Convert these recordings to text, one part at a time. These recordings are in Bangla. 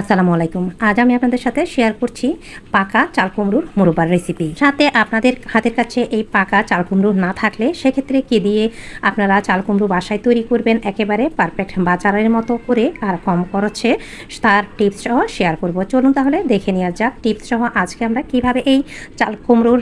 আসসালামু আলাইকুম। আজ আমি আপনাদের সাথে শেয়ার করছি পাকা চাল কুমড়োর মুরব্বার রেসিপি সাথে আপনাদের হাতের কাছে এই পাকা চাল কুমড়ো না থাকলে সেক্ষেত্রে কি দিয়ে আপনারা চাল কুমড়ো বাসায় তৈরি করবেন একেবারে পারফেক্ট বাজারের মতো করে আর কম খরচে তার টিপস সহ শেয়ার করব। চলুন তাহলে দেখে নেওয়া যাক টিপস সহ আজকে আমরা কীভাবে এই চাল কুমড়োর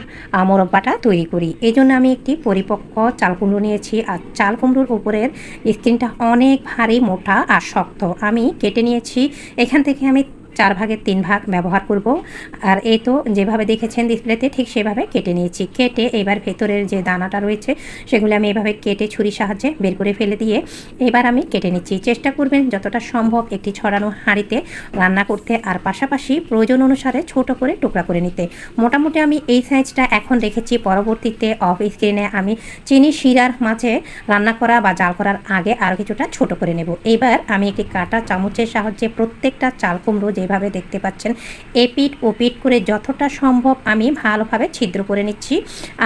মোরব্বাটা তৈরি করি। এই জন্য আমি একটি পরিপক্ক চাল কুমড়ো নিয়েছি আর চাল কুমড়োর উপরের স্কিনটা অনেক ভারী, মোটা আর শক্ত। আমি কেটে নিয়েছি। এখান থেকে আমি চার ভাগের তিন ভাগ ব্যবহার করব। আর এই তো যেভাবে দেখেছেন ডিসপ্লেতে ঠিক সেভাবে কেটে নিয়েছি। কেটে এবার ভেতরের যে দানাটা রয়েছে, সেগুলো আমি এভাবে কেটে ছুরির সাহায্যে বের করে ফেলে দিয়ে এবার আমি কেটে নিচ্ছি। চেষ্টা করবেন যতটা সম্ভব একটি ছড়ানো হাঁড়িতে রান্না করতে, আর পাশাপাশি প্রয়োজন অনুসারে ছোট করে টুকরা করে নিতে। মোটামুটি আমি এই সাইজটা এখন রেখেছি। পরবর্তীতে অফ স্ক্রিনে আমি চিনি শিরার মাঝে রান্না করা বা জাল করার আগে আরও কিছুটা ছোট করে নেব। এবার আমি একটি কাটা চামচের সাহায্যে প্রত্যেকটা চাল কুমড়ো যেভাবে দেখতে পাচ্ছেন এপিট ওপিট করে যতটা সম্ভব আমি ভালোভাবে ছিদ্র করে নিচ্ছি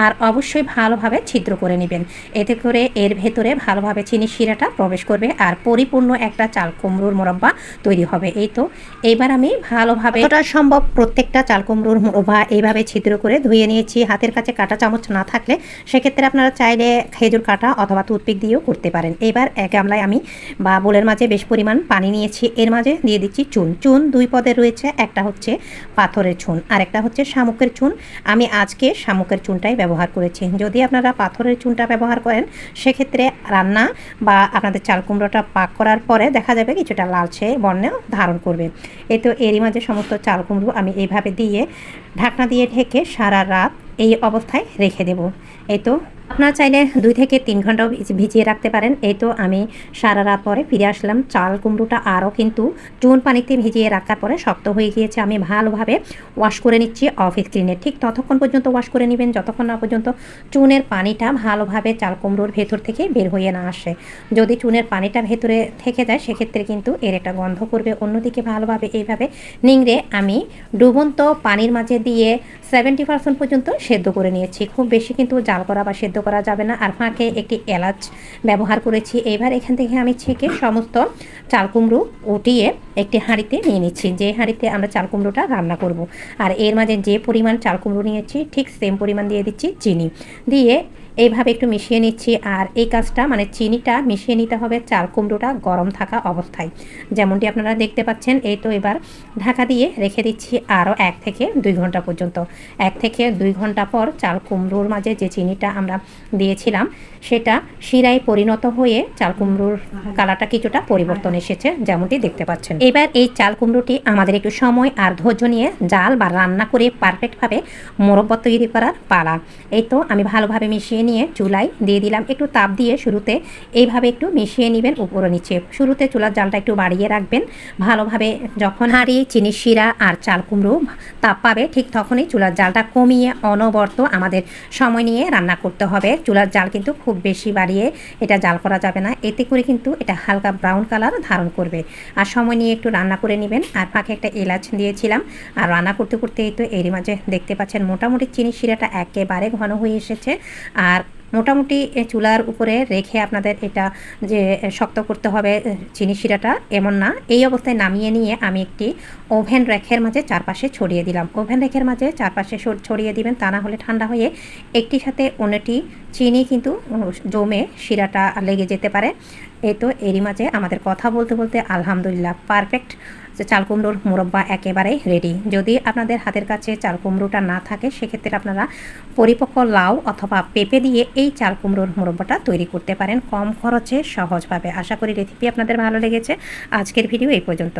আর অবশ্যই ভালোভাবে ছিদ্র করে নেবেন। এতে করে এর ভেতরে ভালোভাবে চিনি শিরাটা প্রবেশ করবে আর পরিপূর্ণ একটা চাল কুমড়োর মোরব্বা তৈরি হবে। এই তো, এবার আমি ভালোভাবে যতটা সম্ভব প্রত্যেকটা চাল কুমড়োর মোরব্বা এইভাবে ছিদ্র করে ধুয়ে নিয়েছি। হাতের কাছে কাটা চামচ না থাকলে সেক্ষেত্রে আপনারা চাইলে খেজুর কাটা অথবা টুথপিক দিয়েও করতে পারেন। এবার এক গামলায় আমি বা বোলের মাঝে বেশ পরিমাণ পানি নিয়েছি। এর মাঝে দিয়ে দিচ্ছি চুন। চুন দুই পদে রয়েছে, একটা হচ্ছে পাথরের চুন আর একটা হচ্ছে শামুকের চুন। আমি আজকে শামুকের চুনটাই ব্যবহার করেছি। যদি আপনারা পাথরের চুনটা ব্যবহার করেন, সেক্ষেত্রে রান্না বা আপনাদের চাল কুমড়োটা পাক করার পরে দেখা যাবে কিছুটা লালচে বর্ণেও ধারণ করবে। এই তো এরই মাঝে সমস্ত চাল কুমড়ো আমি এইভাবে দিয়ে ঢাকনা দিয়ে ঢেকে সারা রাত এই অবস্থায় রেখে দেব। এই তো আপনারা চাইলে দুই থেকে তিন ঘন্টাও ভিজিয়ে রাখতে পারেন। এই তো আমি সারা রাত পরে ফিরে আসলাম। চাল কুমড়োটা আরও কিন্তু চুন পানিতে ভিজিয়ে রাখার পরে শক্ত হয়ে গিয়েছে। আমি ভালোভাবে ওয়াশ করে নিচ্ছি অফ স্ক্রিনে ঠিক ততক্ষণ পর্যন্ত ওয়াশ করে নেবেন, যতক্ষণ না পর্যন্ত চুনের পানিটা ভালোভাবে চাল কুমড়োর ভেতর থেকে বের হয়ে না আসে। যদি চুনের পানিটা ভেতরে থেকে যায়, সেক্ষেত্রে কিন্তু এর একটা গন্ধ করবে। অন্যদিকে ভালোভাবে এইভাবে নিংড়ে আমি ডুবন্ত পানির মাঝে দিয়ে সেভেন্টি পার্সেন্ট পর্যন্ত সেদ্ধ করে নিয়েছি। খুব বেশি কিন্তু জাল করা বা সেদ্ধ করা যাবে না। আর ফাঁকে একটি এলাচ ব্যবহার করেছি। এবার এখান থেকে আমি ছেঁকে সমস্ত চাল কুমড়ো উঠিয়ে একটি হাঁড়িতে নিয়ে নিচ্ছি। যে হাঁড়িতে আমরা চাল কুমড়োটা রান্না করব। আর এর মাঝে যে পরিমাণ চাল কুমড়ো নিয়েছি, ঠিক সেম পরিমাণ দিয়ে দিচ্ছি চিনি। দিয়ে এইভাবে একটু মিশিয়ে নিচ্ছি আর এই কাজটা মানে চিনিটা মিশিয়ে নিতে হবে চাল কুমড়োটা গরম থাকা অবস্থায়। যেমনটি আপনারা দেখতে পাচ্ছেন, এই তো এবার ঢাকা দিয়ে রেখে দিচ্ছি আরও এক থেকে দুই ঘণ্টা পর্যন্ত। এক থেকে দুই ঘণ্টা পর চাল কুমড়োর মাঝে যে চিনিটা আমরা দিয়েছিলাম, সেটা শিরায় পরিণত হয়ে চাল কুমড়োর কালারটা কিছুটা পরিবর্তন এসেছে, যেমনটি দেখতে পাচ্ছেন। এবার এই চাল কুমড়োটি আমাদের একটু সময় আর ধৈর্য নিয়ে জাল বা রান্না করে পারফেক্টভাবে মোরব্বত তৈরি করার পালা। এই তো আমি ভালোভাবে মিশিয়ে নিয়ে চুলায় দিয়ে দিলাম। একটু তাপ দিয়ে শুরুতে এইভাবে একটু মিশিয়ে নেবেন, উপরে নিচে। শুরুতে চুলার জালটা একটু বাড়িয়ে রাখবেন। ভালোভাবে যখন হাঁড়ি চিনি শিরা আর চাল কুমড়ো তাপ পাবে, ঠিক তখনই চুলার জালটা কমিয়ে অনবর্ত আমাদের সময় নিয়ে রান্না করতে হবে। চুলার জাল কিন্তু খুব বেশি বাড়িয়ে এটা জাল করা যাবে না। এতে করে কিন্তু এটা হালকা ব্রাউন কালার ধারণ করবে। আর সময় নিয়ে একটু রান্না করে নেবেন। আর ফাঁকে একটা এলাচ দিয়েছিলাম। আর রান্না করতে করতে এই তো এরই মাঝে দেখতে পাচ্ছেন, মোটামুটি চিনি শিরাটা একেবারে ঘন হয়ে এসেছে। আর মোটামুটি চুলার উপরে রেখে আপনাদের এটা যে শক্ত করতে হবে চিনি শিরাটা এমন না। এই অবস্থায় নামিয়ে নিয়ে আমি একটি ওভেন রেখের মাঝে চারপাশে ছড়িয়ে দিলাম। ওভেন রেখের মাঝে চারপাশে ছড়িয়ে দিবেন তা না হলে ঠান্ডা হয়ে একটির সাথে অন্যটি চিনি কিন্তু জমে শিরাটা লেগে যেতে পারে। এই তো এরই মাঝে আমাদের কথা বলতে বলতে আলহামদুলিল্লাহ, পারফেক্ট। যে চাল কুমড়োর মুরব্বা একেবারেই রেডি যদি আপনাদের হাতের কাছে চাল কুমড়োটা না থাকে, সেক্ষেত্রে আপনারা পরিপক্ক লাউ অথবা পেঁপে দিয়ে এই চাল কুমড়োর মুরব্বাটা তৈরি করতে পারেন। কম খরচে সহজভাবে। আশা করি রেসিপি আপনাদের ভালো লেগেছে। আজকের ভিডিও এই পর্যন্ত।